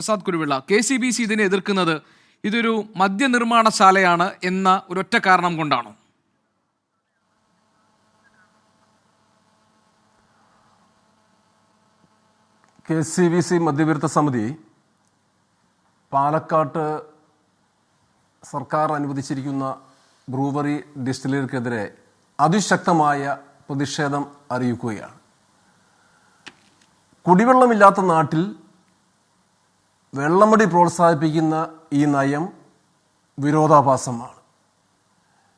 Prasad Kuruvila K C B C ഇതിനെ എതിർക്കുന്നത് ഇതൊരു മദ്യനിർമ്മാണശാലയാണ് എന്ന ഒരൊറ്റ കാരണം കൊണ്ടാണോ. കെ സി ബി സി മദ്യവിരുദ്ധ സമിതി പാലക്കാട്ട് സർക്കാർ അനുവദിച്ചിരിക്കുന്ന ബ്രൂവറി ഡിസ്റ്റിലറിക്കെതിരെ അതിശക്തമായ പ്രതിഷേധം അറിയിക്കുകയാണ്. കുടിവെള്ളമില്ലാത്ത നാട്ടിൽ വെള്ളമടി പ്രോത്സാഹിപ്പിക്കുന്ന ഈ നയം വിരോധാഭാസമാണ്.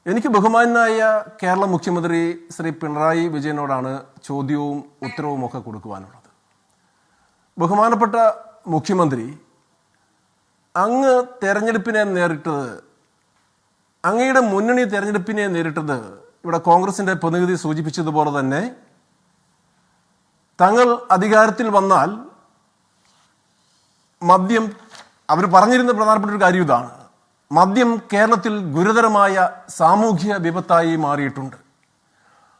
എനിക്ക് ബഹുമാനായ കേരള മുഖ്യമന്ത്രി ശ്രീ പിണറായി വിജയനോടാണ് ചോദ്യവും ഉത്തരവും ഒക്കെ കൊടുക്കുവാനുള്ളത്. ബഹുമാനപ്പെട്ട മുഖ്യമന്ത്രി അങ്ങ് തെരഞ്ഞെടുപ്പിനെ നേരിട്ടത് അങ്ങയുടെ മുന്നണി തെരഞ്ഞെടുപ്പിനെ നേരിട്ടത് ഇവിടെ കോൺഗ്രസിന്റെ പ്രതിനിധി സൂചിപ്പിച്ചതുപോലെ തന്നെ തങ്ങൾ അധികാരത്തിൽ വന്നാൽ മദ്യം അവർ പറഞ്ഞിരുന്ന പ്രധാനപ്പെട്ട ഒരു കാര്യം ഇതാണ്. മദ്യം കേരളത്തിൽ ഗുരുതരമായ സാമൂഹ്യ വിപത്തായി മാറിയിട്ടുണ്ട്.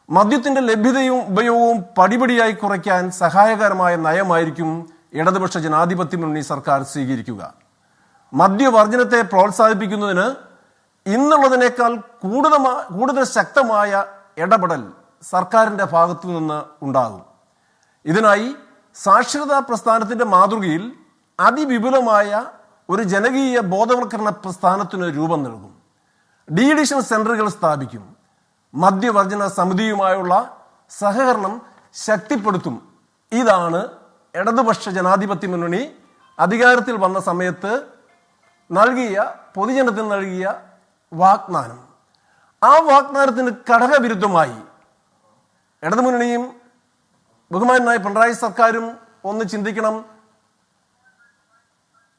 മദ്യത്തിന്റെ ലഭ്യതയും ഉപയോഗവും പടിപടിയായി കുറയ്ക്കാൻ സഹായകരമായ നയമായിരിക്കും ഇടതുപക്ഷ ജനാധിപത്യ മുന്നണി സർക്കാർ സ്വീകരിക്കുക. മദ്യവർജനത്തെ പ്രോത്സാഹിപ്പിക്കുന്നതിന് ഇന്നുള്ളതിനേക്കാൾ കൂടുതൽ കൂടുതൽ ശക്തമായ ഇടപെടൽ സർക്കാരിന്റെ ഭാഗത്തു നിന്ന് ഉണ്ടാകും. ഇതിനായി സാക്ഷരതാ പ്രസ്ഥാനത്തിന്റെ മാതൃകയിൽ അതിവിപുലമായ ഒരു ജനകീയ ബോധവൽക്കരണ പ്രസ്ഥാനത്തിന് രൂപം നൽകും. ഡി എഡിഷൻ സെന്ററുകൾ സ്ഥാപിക്കും. മദ്യവർജന സമിതിയുമായുള്ള സഹകരണം ശക്തിപ്പെടുത്തും. ഇതാണ് ഇടതുപക്ഷ ജനാധിപത്യ മുന്നണി അധികാരത്തിൽ വന്ന സമയത്ത് നൽകിയ പൊതുജനത്തിന് നൽകിയ വാഗ്ദാനം. ആ വാഗ്ദാനത്തിന് ഘടകവിരുദ്ധമായി ഇടതുമുന്നണിയും ബഹുമാനായ പിണറായി സർക്കാരും ഒന്ന് ചിന്തിക്കണം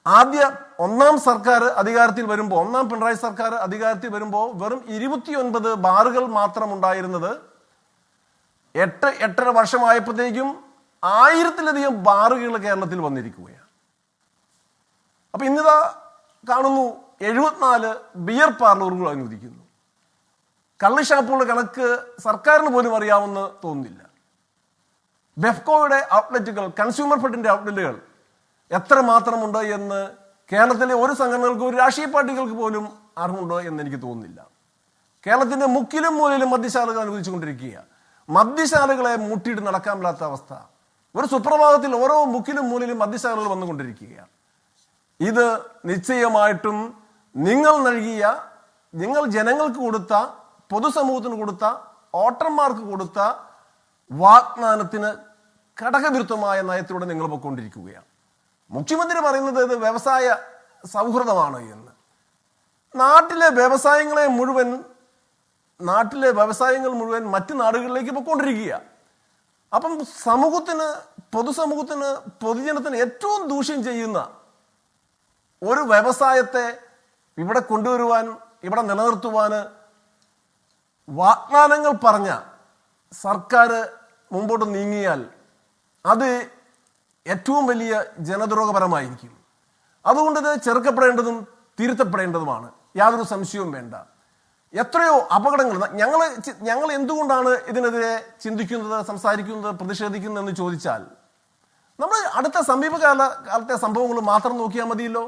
ആദ്യ ഒന്നാം സർക്കാർ അധികാരത്തിൽ വരുമ്പോൾ ഒന്നാം പിണറായി സർക്കാർ അധികാരത്തിൽ വരുമ്പോൾ വെറും ഇരുപത്തിയൊൻപത് ബാറുകൾ മാത്രം ഉണ്ടായിരുന്നത് എട്ട് എട്ടര വർഷമായപ്പോഴത്തേക്കും ആയിരത്തിലധികം ബാറുകൾ കേരളത്തിൽ വന്നിരിക്കുകയാണ്. അപ്പൊ ഇന്നിതാ കാണുന്നു എഴുപത്തിനാല് ബിയർ പാർലറുകൾ അനുവദിക്കുന്നു കള്ളുഷാപ്പുകളുടെ കണക്ക് സർക്കാരിന് പോലും അറിയാമെന്ന് തോന്നുന്നില്ല. ബെഫ്കോയുടെ ഔട്ട്ലെറ്റുകൾ കൺസ്യൂമർ ഫെഡിന്റെ ഔട്ട്ലെറ്റുകൾ എത്ര മാത്രമുണ്ട് എന്ന് കേരളത്തിലെ ഒരു സംഘടനകൾക്ക് ഒരു രാഷ്ട്രീയ പാർട്ടികൾക്ക് പോലും അറിവുണ്ടോ എന്ന് എനിക്ക് തോന്നുന്നില്ല. കേരളത്തിന്റെ മുക്കിലും മൂലയിലും മദ്യശാലകൾ അനുവദിച്ചുകൊണ്ടിരിക്കുക മദ്യശാലകളെ മുട്ടിയിട്ട് നടക്കാൻ മേലാത്ത അവസ്ഥ. ഒരു സുപ്രഭാതത്തിൽ ഓരോ മുക്കിലും മൂലയിലും മദ്യശാലകൾ വന്നുകൊണ്ടിരിക്കുകയാണ് ഇത് നിശ്ചയമായിട്ടും നിങ്ങൾ നൽകിയ നിങ്ങൾ ജനങ്ങൾക്ക് കൊടുത്ത പൊതുസമൂഹത്തിന് കൊടുത്ത വോട്ടർമാർക്ക് കൊടുത്ത വാഗ്ദാനത്തിന് ഘടകവിരുദ്ധമായ നയത്തിലൂടെ നിങ്ങൾ പൊയ്ക്കൊണ്ടിരിക്കുകയാണ് മുഖ്യമന്ത്രി പറയുന്നത് ഇത് വ്യവസായ സൗഹൃദമാണ് എന്ന്. നാട്ടിലെ വ്യവസായങ്ങളെ മുഴുവൻ നാട്ടിലെ വ്യവസായങ്ങൾ മുഴുവൻ മറ്റു നാടുകളിലേക്ക് പൊയ്ക്കൊണ്ടിരിക്കുക അപ്പം സമൂഹത്തിന് പൊതുസമൂഹത്തിന് പൊതുജനത്തിന് ഏറ്റവും ദൂഷ്യം ചെയ്യുന്ന ഒരു വ്യവസായത്തെ ഇവിടെ കൊണ്ടുവരുവാൻ ഇവിടെ നിലനിർത്തുവാൻ വാഗ്ദാനങ്ങൾ പറഞ്ഞ സർക്കാർ മുമ്പോട്ട് നീങ്ങിയാൽ അത് ഏറ്റവും വലിയ ജനദ്രോഹപരമായിരിക്കും. അതുകൊണ്ട് ഇത് ചെറുക്കപ്പെടേണ്ടതും തിരുത്തപ്പെടേണ്ടതുമാണ്. യാതൊരു സംശയവും വേണ്ട. എത്രയോ അപകടങ്ങൾ ഞങ്ങൾ ഞങ്ങൾ എന്തുകൊണ്ടാണ് ഇതിനെതിരെ ചിന്തിക്കുന്നത് സംസാരിക്കുന്നത് പ്രതിഷേധിക്കുന്നത് എന്ന് ചോദിച്ചാൽ നമ്മൾ അടുത്ത സമീപകാല കാലത്തെ സംഭവങ്ങൾ മാത്രം നോക്കിയാൽ മതിയല്ലോ.